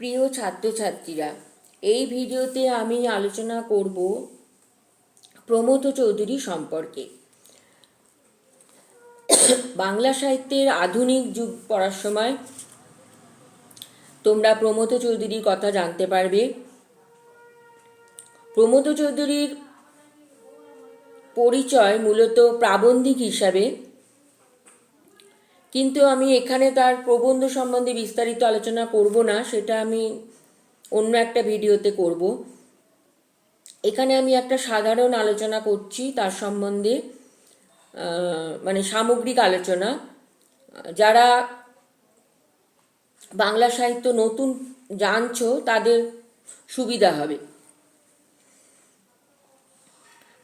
প্রিয় ছাত্রছাত্রীরা, এই ভিডিওতে আমি আলোচনা করব প্রমথ চৌধুরী সম্পর্কে। বাংলা সাহিত্যের আধুনিক যুগ পড়ার সময় তোমরা প্রমথ চৌধুরীর কথা জানতে পারবে। প্রমথ চৌধুরীর পরিচয় মূলত প্রাবন্ধিক হিসাবে কিন্তু আমি এখানে তার প্রবন্ধ সম্বন্ধে বিস্তারিত আলোচনা করব না, সেটা আমি অন্য একটা ভিডিওতে করব। এখানে আমি একটা সাধারণ আলোচনা করছি তার সম্বন্ধে মানে সামগ্রিক আলোচনা। যারা বাংলা সাহিত্য নতুন জানছো, তাদের সুবিধা হবে।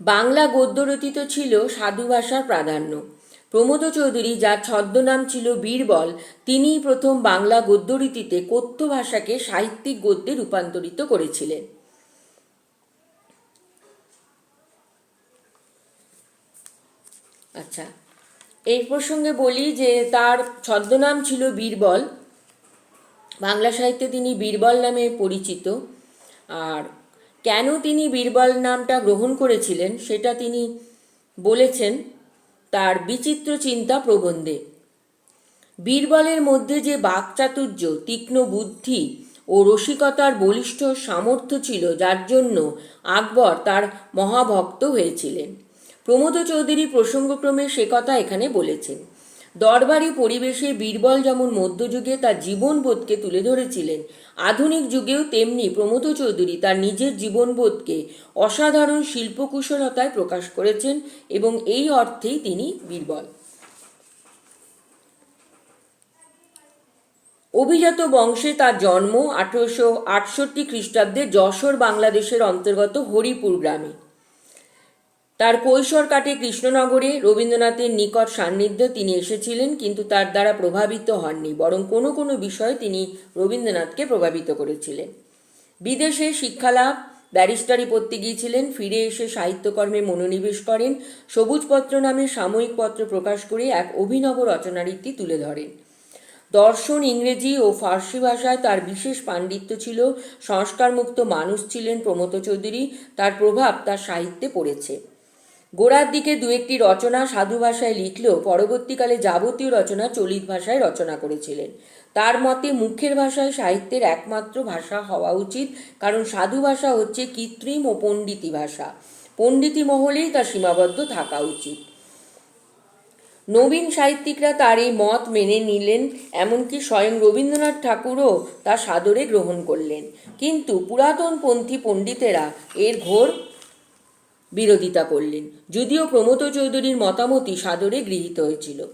বাংলা গদ্য রচিত ছিল সাধু ভাষার প্রাধান্য। প্রমোদ চৌধুরী, যার ছদ্মনাম ছিল বীরবল, তিনিই প্রথম বাংলা গদ্যরীতিতে কথ্য ভাষাকে সাহিত্যিক গদ্যে রূপান্তরিত করেছিলেন। আচ্ছা এই প্রসঙ্গে বলি যে তার ছদ্মনাম ছিল বীরবল। বাংলা সাহিত্যে তিনি বীরবল নামে পরিচিত। আর কেন তিনি বীরবল নামটা গ্রহণ করেছিলেন, সেটা তিনি বলেছেন। তার বিচিত্র চিন্তা প্রবন্ধে। বীরবলের মধ্যে যে বাকচাতুর্য, তীক্ষ্ণ বুদ্ধি ও রসিকতার বলিষ্ঠ সামর্থ্য ছিল, যার জন্য আকবর তার মহাভক্ত হয়েছিলেন। প্রমোদ চৌধুরী প্রসঙ্গক্রমে সে কথা এখানে বলেছেন। দরবারি পরিবেশে বীরবল যেমন মধ্যযুগে তার জীবনবোধকে তুলে ধরেছিলেন, আধুনিক যুগেও তেমনি প্রমোদ চৌধুরী তার নিজের জীবনবোধকে অসাধারণ শিল্পকুশলতায় প্রকাশ করেছেন এবং এই অর্থেই তিনি বীরবল। অভিজাত বংশে তার জন্ম আঠেরোশো আটষট্টি খ্রিস্টাব্দে যশোর, বাংলাদেশের অন্তর্গত হরিপুর গ্রামে। তার কৈশোর কাটে কৃষ্ণনগরে। রবীন্দ্রনাথের নিকট সান্নিধ্যে তিনি এসেছিলেন, কিন্তু তার দ্বারা প্রভাবিত হননি, বরং কোনো কোনো বিষয়ে তিনি রবীন্দ্রনাথকে প্রভাবিত করেছিলেন। বিদেশে শিক্ষালাভ, ব্যারিস্টারি পড়তে গিয়েছিলেন, ফিরে এসে সাহিত্যকর্মে মনোনিবেশ করেন, সবুজপত্র নামে সাময়িক পত্র প্রকাশ করে এক অভিনব রচনারীতি তুলে ধরেন। দর্শন ইংরেজি ও ফার্সি ভাষায় তার বিশেষ পাণ্ডিত্য ছিল, সংস্কারমুক্ত মানুষ ছিলেন প্রমথ চৌধুরী, তার প্রভাব তার সাহিত্যে পড়েছে। গোড়ার দিকে দু একটি রচনা সাধু ভাষায় লিখলেও পরবর্তীকালে যাবতীয় রচনা চলিত ভাষায় রচনা করেছিলেন। তার মতে মুখের ভাষায় সাহিত্যের একমাত্র ভাষা হওয়া উচিত, কারণ সাধু ভাষা হচ্ছে কৃত্রিম ও পণ্ডিতি ভাষা। পণ্ডিতি মহলেই তা সীমাবদ্ধ থাকা উচিত। নবীন সাহিত্যিকরা তার এই মত মেনে নিলেন, এমনকি স্বয়ং রবীন্দ্রনাথ ঠাকুরও তা সাদরে গ্রহণ করলেন। কিন্তু পুরাতনপন্থী পণ্ডিতেরা এর ঘোর বিরোধিতা করলেন, যদিও প্রমোদ চৌধুরীর মতামতই সাদরে গৃহীত হয়েছিল।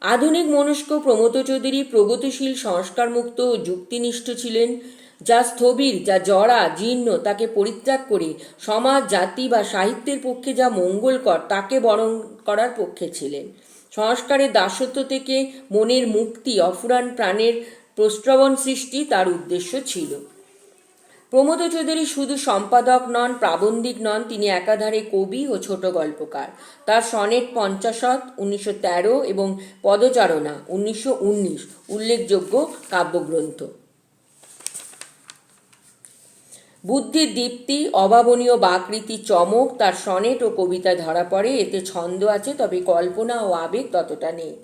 আধুনিক মনস্ক প্রমোদ চৌধুরী প্রগতিশীল, সংস্কারমুক্ত ও যুক্তিনিষ্ঠ ছিলেন, যা স্থবির, যা জড়া জীর্ণ, তাকে পরিত্যাগ করে সমাজ, জাতি বা সাহিত্যের পক্ষে যা মঙ্গলকর, তাকে বরণ করার পক্ষে ছিলেন। সংস্কারের দাসত্ব থেকে মনের মুক্তি, অফুরান প্রাণের প্রস্রবণ সৃষ্টি তার উদ্দেশ্য ছিল। প্রমোদ চৌধুরী শুধু সম্পাদক নন, প্রাবন্ধিক নন, তিনি একাধারে কবি ও ছোট গল্পকার। তার সনেট পঞ্চাশত, উনিশশো তেরো এবং পদচারণা উনিশশো উনিশ, উল্লেখযোগ্য কাব্যগ্রন্থ। বুদ্ধির দীপ্তি, অভাবনীয় বাকৃতি, চমক, তার সনেট ও কবিতা ধরা পড়ে, এতে ছন্দ আছে, তবে কল্পনা ও আবেগ ততটা নেই।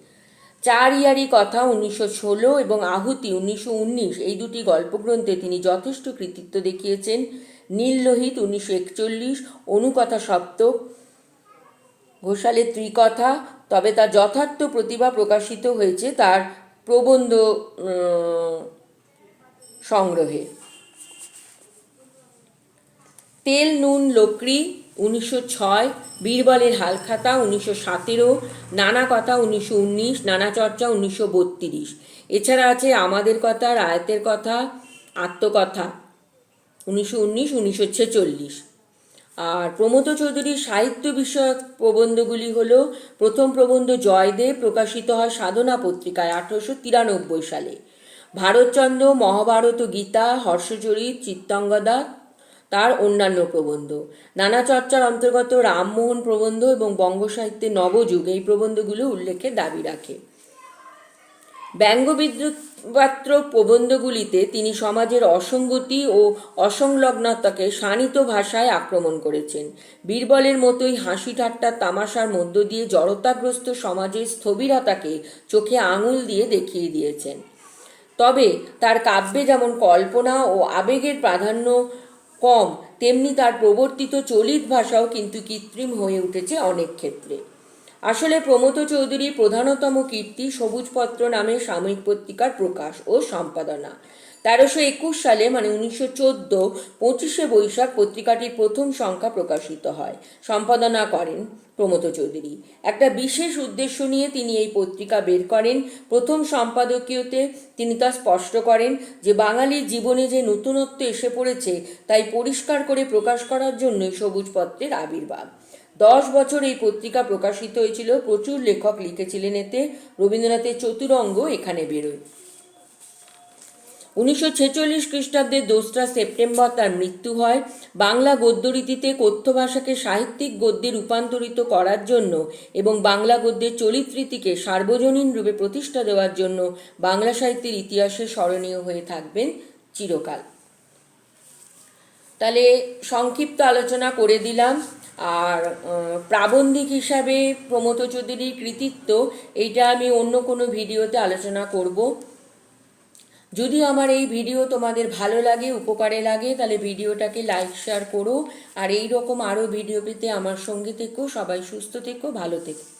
চার ইয়ারি কথা উনিশশো ষোলো এবং আহুতি উনিশশো উনিশ, এই দুটি গল্পগ্রন্থে তিনি যথেষ্ট কৃতিত্ব দেখিয়েছেন। নীললোহিত উনিশশো একচল্লিশ, অনুকথা সপ্তক, ঘোষালের ত্রিকথা, তবে তার যথার্থ প্রতিভা প্রকাশিত হয়েছে তার প্রবন্ধ সংগ্রহে। তেল, নুন লোকরি উনিশশো ছয়, বীরবলের হালখাতা উনিশশো সতেরো, নানা কথা উনিশশো উনিশ, নানা চর্চা উনিশশো বত্রিশ। এছাড়া আছে আমাদের কথা, রায়তের কথা, আত্মকথা উনিশশো উনিশ, উনিশশো ছেচল্লিশ। আর প্রমোদ চৌধুরীর সাহিত্য বিষয়ক প্রবন্ধগুলি হল, প্রথম প্রবন্ধ জয়দেব প্রকাশিত হয় সাধনা পত্রিকায় আঠারোশো তিরানব্বই সালে। ভারতচন্দ্র, মহাভারত গীতা, হর্ষচরিত, চিত্তাঙ্গদা তার অন্যান্য প্রবন্ধ। নানা চর্চার অন্তর্গত রামমোহন প্রবন্ধ এবং বঙ্গ সাহিত্যের নবযুগ এই প্রবন্ধগুলো উল্লেখে দাবি রাখে। ব্যঙ্গবিদ্রুপাত্র প্রবন্ধগুলিতে তিনি সমাজের অসঙ্গতি ও অসংলগ্নতাকে শানিত ভাষায় আক্রমণ করেছেন। বীরবলের মতোই হাসি ঠাট্টা তামাশার মধ্য দিয়ে জড়তাগ্রস্ত সমাজের স্থবিরতাকে চোখে আঙুল দিয়ে দেখিয়ে দিয়েছেন। তবে তার কাব্যে যেমন কল্পনা ও আবেগের প্রাধান্য কম, তেমনি তার প্রবর্তিত চলিত ভাষাও কিন্তু কৃত্রিম হয়ে উঠেছে অনেক ক্ষেত্রে। আসলে প্রমোদ চৌধুরীর প্রধানতম কীর্তি সবুজপত্র নামে সাময়িক পত্রিকার প্রকাশ ও সম্পাদনা। তেরোশো একুশ সালে মানে উনিশশো চোদ্দ, পঁচিশে বৈশাখ পত্রিকাটির প্রথম সংখ্যা প্রকাশিত হয়। সম্পাদনা করেন প্রমথ চৌধুরী। একটা বিশেষ উদ্দেশ্য নিয়ে তিনি এই পত্রিকা বের করেন। প্রথম সম্পাদকীয়তে তিনি তা স্পষ্ট করেন যে, বাঙালির জীবনে যে নতুনত্ব এসে পড়েছে, তাই পরিষ্কার করে প্রকাশ করার জন্যই সবুজপত্রের আবির্ভাব। দশ বছর এই পত্রিকা প্রকাশিত হয়েছিল। প্রচুর লেখক লিখেছিলেন এতে। রবীন্দ্রনাথের চতুরঙ্গ এখানে বেরোয়। উনিশশো ছেচল্লিশ খ্রিস্টাব্দের দোসরা সেপ্টেম্বর তার মৃত্যু হয়। বাংলা গদ্যরীতিতে কথ্য ভাষাকে সাহিত্যিক গদ্যে রূপান্তরিত করার জন্য এবং বাংলা গদ্যের চরিত্রীতিকে সার্বজনীন রূপে প্রতিষ্ঠা দেওয়ার জন্য বাংলা সাহিত্যের ইতিহাসে স্মরণীয় হয়ে থাকবেন চিরকাল। তাহলে সংক্ষিপ্ত আলোচনা করে দিলাম। আর প্রাবন্ধিক হিসাবে প্রমথ চৌধুরীর কৃতিত্ব, এইটা আমি অন্য কোনো ভিডিওতে আলোচনা করব। যদি আমার এই ভিডিও তোমাদের ভালো লাগে, উপকারে লাগে, তাহলে ভিডিওটাকে লাইক শেয়ার করো। আর এই রকম আরও ভিডিও পেতে আমার সঙ্গে থেকো, সবাই সুস্থ থেকো, ভালো থেকো।